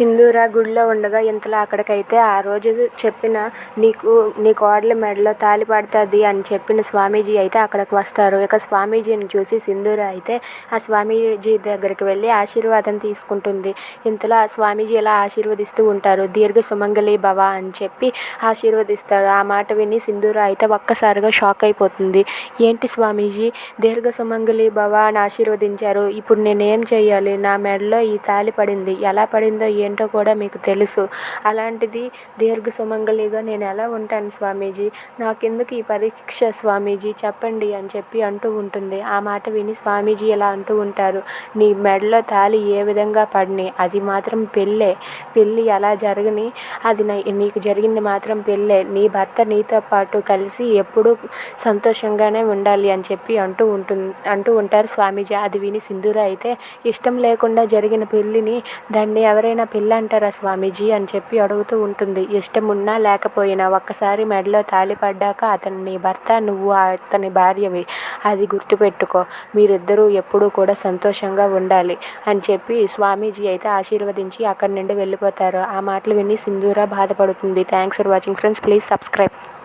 సింధూర గుడిలో ఉండగా ఇంతలో అక్కడికైతే ఆ రోజు చెప్పిన నీకు నీ కోడలి మెడలో తాళి పడుతుంది అని చెప్పిన స్వామీజీ అయితే అక్కడికి వస్తారు. ఇక స్వామీజీని చూసి సింధూర అయితే ఆ స్వామీజీ దగ్గరికి వెళ్ళి ఆశీర్వాదం తీసుకుంటుంది. ఇంతలో ఆ స్వామీజీ ఇలా ఆశీర్వదిస్తూ ఉంటారు. దీర్ఘ సుమంగళి భవ అని చెప్పి ఆశీర్వదిస్తారు. ఆ మాట విని సింధూర అయితే ఒక్కసారిగా షాక్ అయిపోతుంది. ఏంటి స్వామీజీ దీర్ఘ సుమంగళి భవ అని ఆశీర్వదించారు. ఇప్పుడు నేనేం చేయాలి నా మెడలో ఈ తాళి పడింది. ఎలా పడిందో ఏ ఏంటో కూడా మీకు తెలుసు. అలాంటిది దీర్ఘ సుమంగళిగా నేను ఎలా ఉంటాను స్వామీజీ? నాకెందుకు ఈ పరీక్ష స్వామీజీ? చెప్పండి అని చెప్పి అంటూ ఉంటుంది. ఆ మాట విని స్వామీజీ ఇలా అంటూ ఉంటారు. నీ మెడలో తాళి ఏ విధంగా పడిని? అది మాత్రం పెళ్ళే. పెళ్ళి ఎలా జరగని? అది నీకు జరిగింది మాత్రం పెళ్ళే. నీ భర్త నీతో పాటు కలిసి ఎప్పుడూ సంతోషంగానే ఉండాలి అని చెప్పి అంటూ ఉంటుంది అంటూ ఉంటారు స్వామీజీ. అది విని సింధూర అయితే ఇష్టం లేకుండా జరిగిన పెళ్ళిని దాన్ని ఎవరైనా పెళ్ళి అంటారా స్వామీజీ అని చెప్పి అడుగుతూ ఉంటుంది. ఇష్టం ఉన్నా లేకపోయినా ఒక్కసారి మెడలో తాళి పడ్డాక భర్త నువ్వు అతని భార్యవి. అది గుర్తుపెట్టుకో. మీరిద్దరూ ఎప్పుడూ కూడా సంతోషంగా ఉండాలి అని చెప్పి స్వామీజీ అయితే ఆశీర్వదించి అక్కడి నుండి వెళ్ళిపోతారు. ఆ మాటలు విని సింధూర బాధపడుతుంది. Thanks for watching friends please subscribe